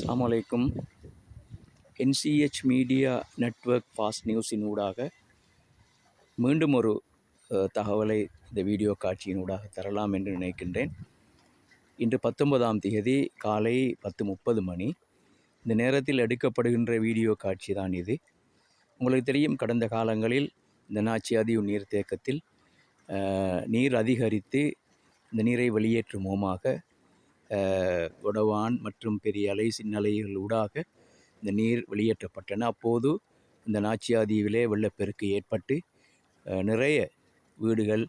அலாமலைக்கும் NCH media network fast நியூஸின் ஊடாக மீண்டும் ஒரு தகவலை இந்த வீடியோ காட்சியின் ஊடாக தரலாம் என்று நினைக்கின்றேன். இன்று பத்தொன்பதாம் தேதி காலை பத்து முப்பது மணி. இந்த நேரத்தில் எடுக்கப்படுகின்ற வீடியோ காட்சி தான் இது. உங்களுக்கு தெரியும் கடந்த காலங்களில் இந்த நாச்சியாதிவு நீர்த்தேக்கத்தில் நீர் அதிகரித்து இந்த நீரை வெளியேற்றுமோமாக முகமாக கொடவான் மற்றும் பெரிய அலை சின்னலைகள் ஊடாக இந்த நீர் வெளியேற்றப்பட்டன. அப்போது இந்த நாச்சியாதீவிலே வெள்ளப்பெருக்கு ஏற்பட்டு நிறைய வீடுகள்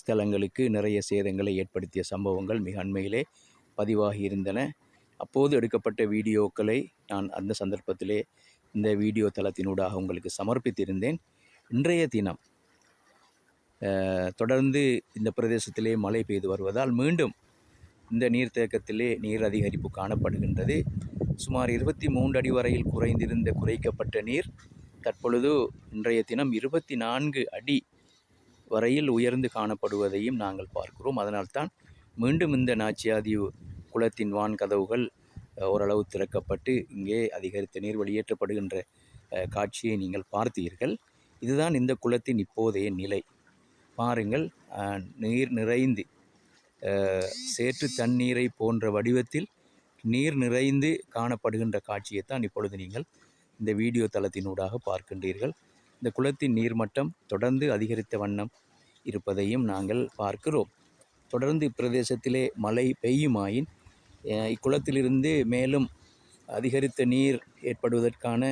ஸ்தலங்களுக்கு நிறைய சேதங்களை ஏற்படுத்திய சம்பவங்கள் மிக அண்மையிலே பதிவாகி இருந்தன அப்போது எடுக்கப்பட்ட வீடியோக்களை நான் அந்த சந்தர்ப்பத்திலே இந்த வீடியோ தளத்தினூடாக உங்களுக்கு சமர்ப்பித்திருந்தேன். இன்றைய தினம் தொடர்ந்து இந்த பிரதேசத்திலே மழை பெய்து வருவதால் மீண்டும் இந்த நீர்த்தேக்கத்திலே நீர் அதிகரிப்பு காணப்படுகின்றது. சுமார் இருபத்தி மூன்று அடி வரையில் குறைந்திருந்த குறைக்கப்பட்ட நீர் தற்பொழுது இன்றைய தினம் இருபத்தி நான்கு அடி வரையில் உயர்ந்து காணப்படுவதையும் நாங்கள் பார்க்கிறோம். அதனால்தான் மீண்டும் இந்த நாச்சியாதீவு குளத்தின் வான் கதவுகள் ஓரளவு திறக்கப்பட்டு இங்கே அதிகரித்த நீர் வெளியேற்றப்படுகின்ற காட்சியை நீங்கள் பார்த்தீர்கள். இதுதான் இந்த குளத்தின் இப்போதைய நிலை. பாருங்கள் நீர் நிறைந்து சேற்று தண்ணீரை போன்ற வடிவத்தில் நீர் நிறைந்து காணப்படுகின்ற காட்சியைத்தான் இப்பொழுது நீங்கள் இந்த வீடியோ தளத்தினூடாக பார்க்கின்றீர்கள். இந்த குளத்தின் நீர்மட்டம் தொடர்ந்து அதிகரித்த வண்ணம் இருப்பதையும் நாங்கள் பார்க்கிறோம். தொடர்ந்து இப்பிரதேசத்திலே மழை பெய்யுமாயின் இக்குளத்திலிருந்து மேலும் அதிகரித்த நீர் ஏற்படுவதற்கான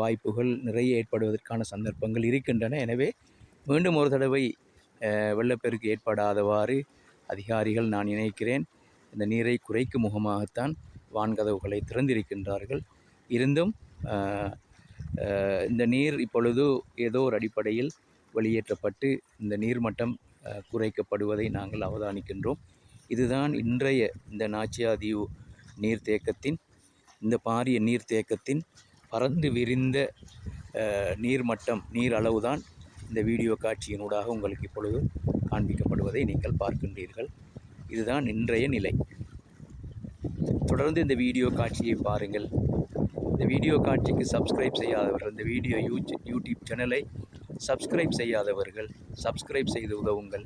வாய்ப்புகள் நிறைய ஏற்படுவதற்கான சந்தர்ப்பங்கள் இருக்கின்றன. எனவே மீண்டும் ஒரு தடவை வெள்ளப்பெருக்கு ஏற்படாதவாறு அதிகாரிகள் நான் நினைக்கிறேன் இந்த நீரை குறைக்கும் முகமாகத்தான் வான்கதவுகளை திறந்திருக்கின்றார்கள். இருந்தும் இந்த நீர் இப்பொழுது ஏதோ ஒரு அடிப்படையில் வெளியேற்றப்பட்டு இந்த நீர்மட்டம் குறைக்கப்படுவதை நாங்கள் அவதானிக்கின்றோம். இதுதான் இன்றைய இந்த நாச்சியாதீவு நீர்த்தேக்கத்தின் இந்த பாரிய நீர்த்தேக்கத்தின் பறந்து விரிந்த நீர்மட்டம் நீர் அளவுதான் இந்த வீடியோ காட்சியினூடாக உங்களுக்கு இப்பொழுது காண்பிக்கப்படுவதை நீங்கள் பார்க்கின்றீர்கள். இதுதான் இன்றைய நிலை. தொடர்ந்து இந்த வீடியோ காட்சியை பாருங்கள். இந்த வீடியோ காட்சிக்கு சப்ஸ்கிரைப் செய்யாதவர்கள் இந்த வீடியோ யூ- யூடியூப் சேனலை சப்ஸ்கிரைப் செய்யாதவர்கள் சப்ஸ்கிரைப் செய்து உதவுங்கள்.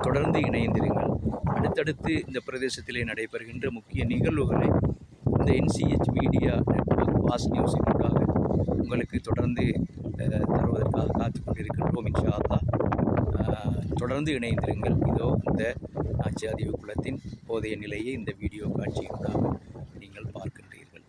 தொடர்ந்து இணைந்திருங்கள். அடுத்தடுத்து இந்த பிரதேசத்திலே நடைபெறுகின்ற முக்கிய நிகழ்வுகளை இந்த என்சிஹெச் மீடியா நெட்ஒர்க் பாஸ் நியூஸினூடாக உங்களுக்கு தொடர்ந்து தருவதற்காக காத்து கொண்டிருக்கின்றோம் இன்ஷா தொடர்ந்து இணைந்திருங்கள். இதோ இந்த நாச்சியாதீவு குளத்தின் போதைய நிலையை இந்த வீடியோ காட்சியினூடாக நீங்கள் பார்க்கின்றீர்கள்.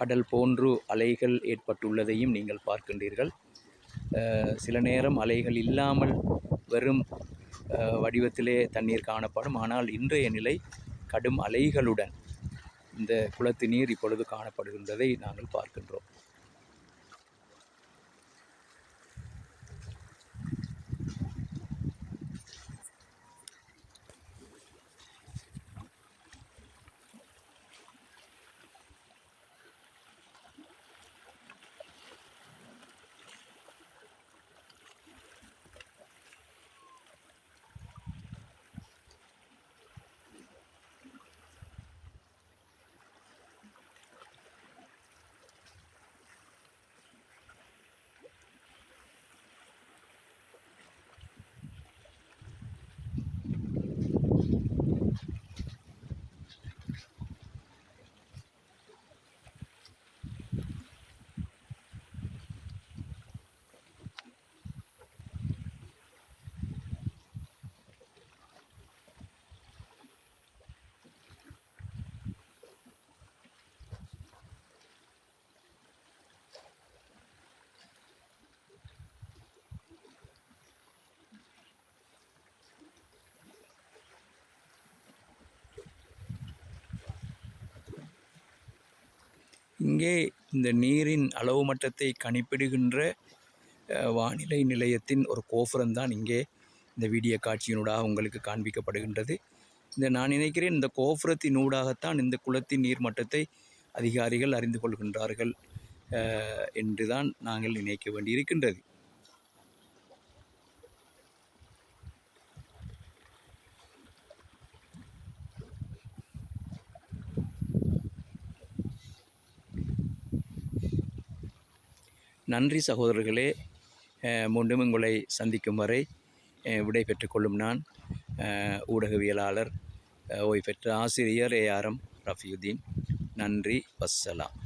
கடல் போன்று அலைகள் ஏற்பட்டுள்ளதையும் நீங்கள் பார்க்கின்றீர்கள். சில நேரம் அலைகள் இல்லாமல் வெறும் வடிவத்திலே தண்ணீர் காணப்படும். ஆனால் இன்றைய நிலை கடும் அலைகளுடன் இந்த குளத்து நீர் இப்பொழுது காணப்படுகின்றதை நாங்கள் பார்க்கின்றோம். இங்கே இந்த நீரின் அளவு மட்டத்தை கணிப்பிடுகின்ற வானிலை நிலையத்தின் ஒரு கோபுரம் தான் இங்கே இந்த வீடியோ காட்சியினூடாக உங்களுக்கு காண்பிக்கப்படுகின்றது. இந்த நான் நினைக்கிறேன் இந்த கோபுரத்தினூடாகத்தான் இந்த குளத்தின் நீர் மட்டத்தை அதிகாரிகள் அறிந்து கொள்கின்றார்கள் என்று என்றுதான் நாங்கள் நினைக்க வேண்டியிருக்கின்றது. நன்றி சகோதரர்களே மீண்டும் உங்களை சந்திக்கும் வரை விடை பெற்றுக்கொள்ளும் நான் ஊடகவியலாளர் ஓய்வு பெற்ற ஆசிரியர் ஏஆர்எம் ரஃபியுதீன். நன்றி வசலாம்